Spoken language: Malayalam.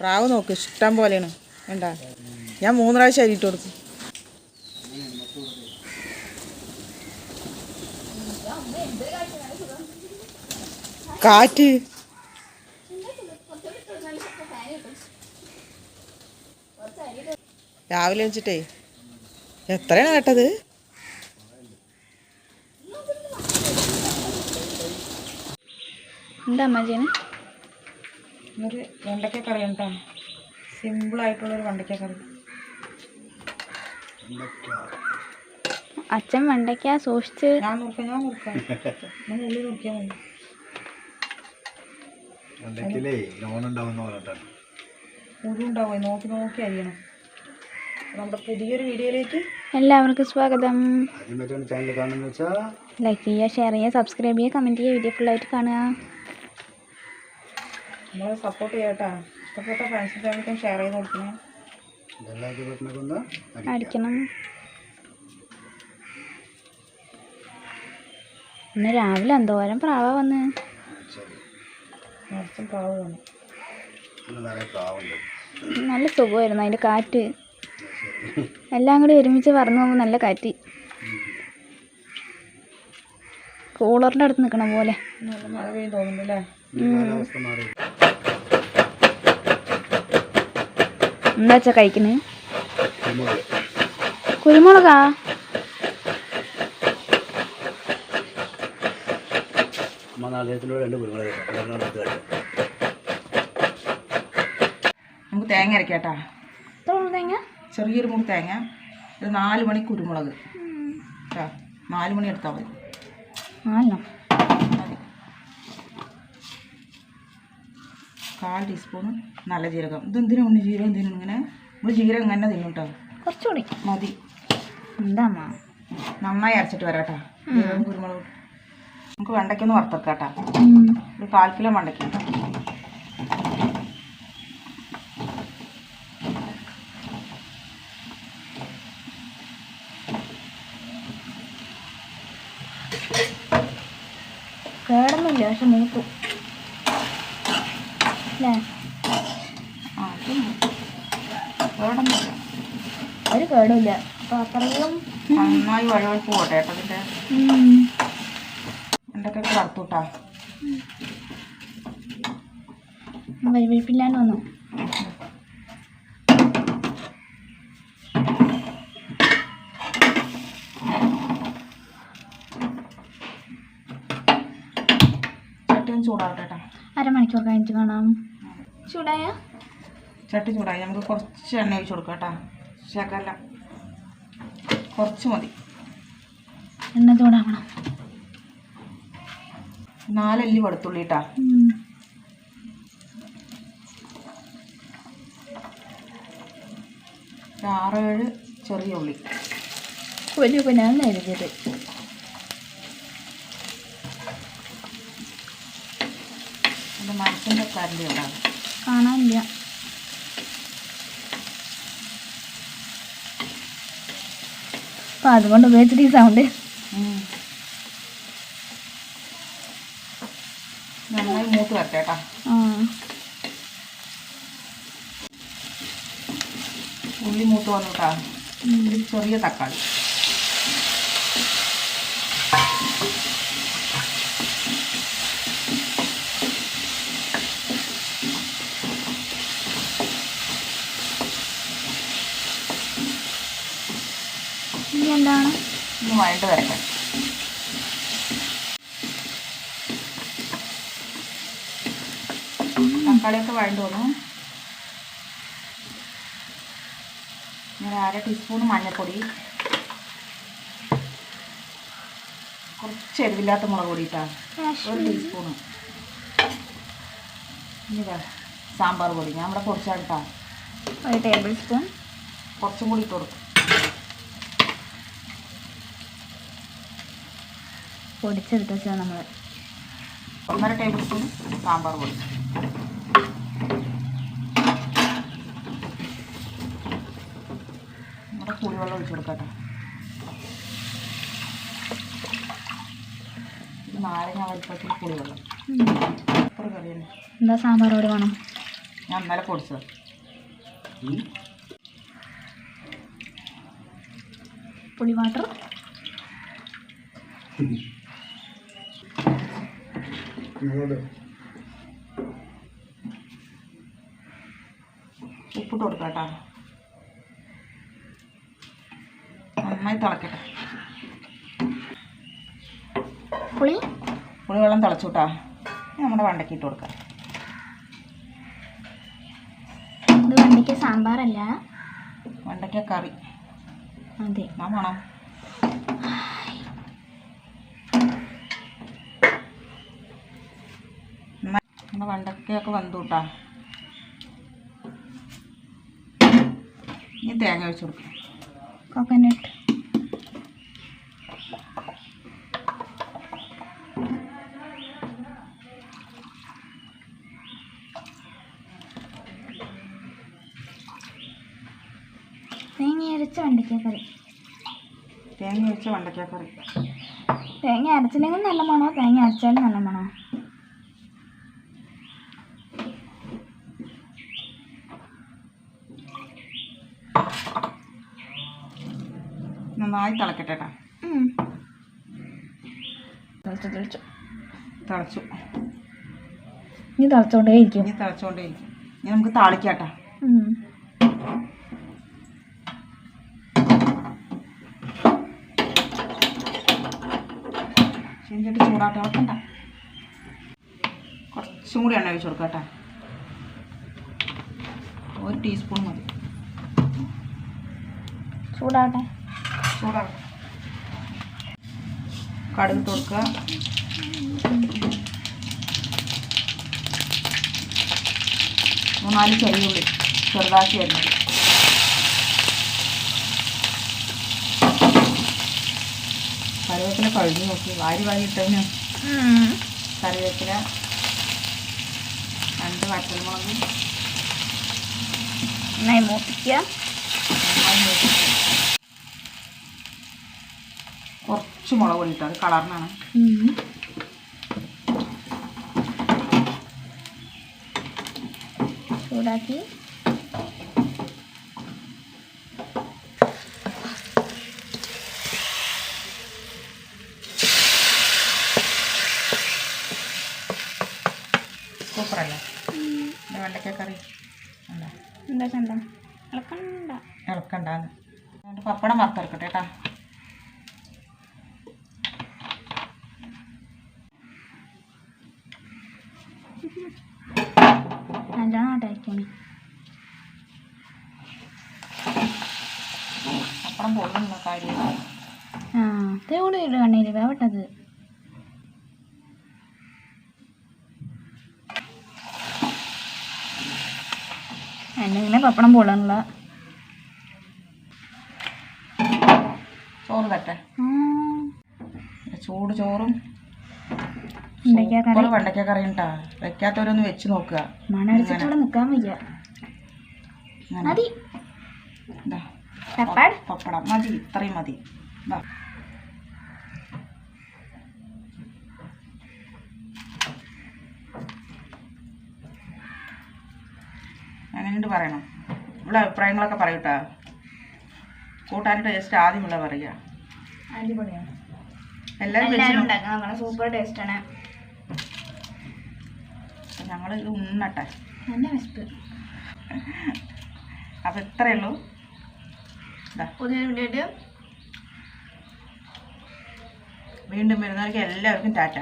പ്രാവ് നോക്ക് ഇഷ്ടം പോലെയാണ്. വേണ്ട ഞാൻ മൂന്ന് പ്രാവശ്യം അരിയിട്ട് കൊടുക്കും. കാറ്റ്. രാവിലെ വെച്ചിട്ടേ എത്രയാണ് കേട്ടത്? എന്താ അമ്മ ചെയ്യുന്നത് ഒരു വെണ്ടയ്ക്ക കറി കേട്ടോ സിമ്പിളായിട്ടുള്ളൊരു വെണ്ടയ്ക്ക കറി. അച്ഛൻ വെണ്ടയ്ക്ക സൂക്ഷിച്ച് ഞാൻ നോക്കാം ഞാൻ നോക്കാം ഞാൻ ഉള്ളിൽ നോക്കിയാൽ മതി. പറഞ്ഞിട്ടാണ് നോക്കി നോക്കി അറിയണം നമ്മുടെ പുതിയൊരു വീഡിയോയിലേക്ക് എല്ലാവർക്കും സ്വാഗതം. ചാനൽ ലൈക്ക് ചെയ്യുക ഷെയർ ചെയ്യുക സബ്സ്ക്രൈബ് ചെയ്യുക കമന്റ് ചെയ്യുക വീഡിയോ ഫുള്ളായിട്ട് കാണുക. നമ്മളെ സപ്പോർട്ട് ചെയ്യട്ടാ. ഇഷ്ടപ്പെട്ട ഫ്രണ്ട്സും ഫാമിലിക്കും ഷെയർ ചെയ്ത് കൊടുക്കണേ. അടിക്കണം. ഇന്ന് രാവിലെ എന്തോരം പ്രാവ വന്ന്. നിറച്ചും പ്രാവ് വന്നു. നല്ല സുഖമായിരുന്നു അതിന്റെ കാറ്റ്. എല്ലാം കൂടി ഒരുമിച്ച് പറന്നു പോകുമ്പോൾ നല്ല കാറ്റ്. കൂളറിന്റെ അടുത്ത് നിൽക്കണ പോലെ. നല്ല മഴ പെയ്യും തോന്നുന്നുണ്ടല്ലേ ഈ കാലാവസ്ഥ മാറി എന്താ വെച്ചാൽ കഴിക്കുന്നത് കുരുമുളക് കുരുമുളകാ അമ്മ നാളേത്തിലൂടെ രണ്ട് കുരുമുളക്. ഒരെണ്ണം എടുത്ത് കഴിച്ചു നമുക്ക് തേങ്ങ അരക്കാട്ടാ. തേങ്ങ? ചെറിയൊരു മുറി തേങ്ങ. ഒരു നാല് മണി കുരുമുളക്. കേട്ടോ നാല് മണി എടുത്താൽ മതി. നാലെണ്ണം. കാൽ ടീസ്പൂൺ നല്ല ജീരകം. ഇത് എന്തിനു ഉണ്ണി ജീരകം എന്തിനു ഇങ്ങനെ? നമ്മൾ ജീരകം ഇങ്ങനെ തിന്നും കേട്ടോ കുറച്ചുകൂടി. മതി. എന്താമ്മ നന്നായി അരച്ചിട്ട് വരാം ജീരകം കുരുമുളക്. നമുക്ക് വെണ്ടയ്ക്കൊന്ന് വറുത്തെടുക്കാട്ടാ കേട്ടോ. ഒരു കാൽ കിലോ വെണ്ടയ്ക്ക. കേടൊന്നുമില്ല പക്ഷെ മൂത്തു. അല്ലേ? അതും ഒരു കേടുമില്ല അപ്പോൾ അത്രയും നന്നായി വഴവഴപ്പ് പോട്ടെ കേട്ടോ അതിന്റെ. വെണ്ടയ്ക്കൊക്കെ വറുത്തുട്ടാ? വരിവരിപ്പില്ലാണ്ട് വന്നു. ചൂടാവട്ടെ കേട്ടോ. അരമണിക്കൂർ കഴിഞ്ഞിട്ട് കാണാം. ചൂടായ? ചട്ടി ചൂടായി. നമുക്ക് കുറച്ച് എണ്ണ ഒഴിച്ച് കൊടുക്കാം കേട്ടോ. ശകല. കുറച്ച് മതി. എണ്ണ ചൂടാവണം. നാലല്ലി വെളുത്തുള്ളി കേട്ടാ ആറേഴ് ചെറിയ ഉള്ളി. വലിയ പിന്നെ എഴുതിയത് മനസ്സിന്റെ കാര്യം ഉണ്ടാകും കാണാനില്ല. അപ്പം അതുകൊണ്ട് ഉപയോഗിച്ചിട്ട് ഈ സൗണ്ട് നന്നായി മൂത്ത് വരട്ടെ കേട്ടോ. ആ. ഉള്ളി മൂത്ത് വന്നു കേട്ടോ. ചെറിയ തക്കാളി ഇനി എന്താണ്? മൂവായിട്ട് വഴണ്ട് വരട്ടെ. തക്കാളിയൊക്കെ വഴണ്ട് വന്നു. ഞാൻ അര ടീസ്പൂൺ മഞ്ഞൾപ്പൊടി. കുറച്ച് എരിവില്ലാത്ത മുളക് പൊടി ഇട്ടാ. ഒരു ടീസ്പൂണ് ഇനി സാമ്പാർ പൊടി. ഞാൻ ഇവിടെ കുറച്ചായിട്ടാ ഒരു ടേബിൾ സ്പൂൺ കുറച്ചും കൂടി ഇട്ട് കൊടുക്കും. പൊടിച്ചെടുത്ത് വെച്ചാൽ നമ്മൾ ഒന്നര ടേബിൾ സ്പൂൺ സാമ്പാർ പൊടി. നമ്മുടെ കുടിവെള്ളം ഒഴിച്ചു കൊടുക്കട്ടെ. നാരങ്ങ വലിപ്പത്തിൽ പുളിവെള്ളം. അത്ര എന്താ സാമ്പാർ പൊടി വേണം? ഞാൻ ഇന്നലെ പൊടിച്ചത്. പുളി വാട്ടർ ഉപ്പിട്ട് കൊടുക്കാം കേട്ടോ. നന്നായി തിളക്കട്ടെ. പുളി? പുളിവെള്ളം തിളച്ചു കേട്ടോ. നമ്മുടെ വണ്ടയ്ക്ക് ഇട്ട് കൊടുക്കാം. ഇത് വണ്ടിക്ക് സാമ്പാറല്ല. വണ്ടയ്ക്ക കറി. അതെ. ഞാൻ വേണം? വണ്ടക്കയൊക്കെ വന്നു കേട്ടോ ഇനി തേങ്ങ ഒഴിച്ചു കൊടുക്കാം. കോക്കനട്ട് തേങ്ങ അരച്ച തേങ്ങ തേങ്ങ അരച്ചില്ലെങ്കിൽ നല്ല മണോ? തേങ്ങ അരച്ചാലും നല്ല മണോ? നന്നായി തിളക്കട്ടെ കേട്ടോ തിളച്ചു. തിളച്ചു. തിളച്ചു ഇനി തിളച്ചോണ്ടേ ഇരിക്കും. ഇനി തിളച്ചോണ്ടേ ഇരിക്കും. ഇനി നമുക്ക് താളിക്കാട്ടാ. ചെഞ്ചിട്ട് ചൂടാട്ട് ഇളക്കണ്ട കുറച്ചും കൂടി എണ്ണ ഒഴിച്ചു കൊടുക്കാം കേട്ടോ ഒരു ടീസ്പൂൺ മതി. ചൂടാവട്ടെ. ചൂടാവും കടുക് കൊടുക്കുക മൂന്നാൽ ചെറിയ ഉള്ളി ചെറുതാക്കി വരുന്നത് കറിവേപ്പില കഴുകി നോക്കി. വാരി വാരി ഇട്ടതിന്. കറിവേപ്പില രണ്ട് വറ്റൽമുളക്. നന്നായി മൂപ്പിക്കുക. നന്നായി. കുറച്ച് മുളക് പൊടി ഇട്ടത് കളറിനാണ്. ചൂടാക്കി. സൂപ്പറല്ലേ? എന്റെ വെണ്ടയ്ക്ക കറി. എന്താ എന്താ ചന്ത? ഇളക്കണ്ട ഇളക്കണ്ടാന്ന് പപ്പടം വറുത്തെടുക്കട്ടെ കേട്ടാ. പപ്പടം പോകുന്ന കാര്യം ആ ഇത് കൂടി ഇടുക കണ്ണീര് വേവട്ടത്. എന്നെങ്കിലും പപ്പടം പൊള്ളാനുള്ള ചോറ് തട്ടെ. ചൂട് ചോറും. വെണ്ടയ്ക്ക കറി. ഉണ്ടാ വെക്കാത്തവരൊന്ന് വെച്ച് നോക്കുക. മണടിച്ചിട്ടവിടെ നിൽക്കാൻ വയ്യ. മതി. പെപ്പർ പപ്പടം. മതി ഇത്രയും മതി. അങ്ങനെ അങ്ങനെയുണ്ട് പറയണം. ഇവിടെ അഭിപ്രായങ്ങളൊക്കെ പറയൂട്ടാ കൂട്ടാൻ ടേസ്റ്റ് ആദ്യമുള്ള പറയുക. അടിപൊളിയാണ്. എല്ലാവരും. ഉണ്ടാക്കാം സൂപ്പർ ടേസ്റ്റ് ആണ്. ഞങ്ങൾ ഉണ്ണട്ടെ. നല്ല വിശപ്പ്. അപ്പം ഇത്രയേ ഉള്ളൂ. പുതിയ വീഡിയോ വീണ്ടും വരുന്നവർക്ക് എല്ലാവർക്കും ടാറ്റ.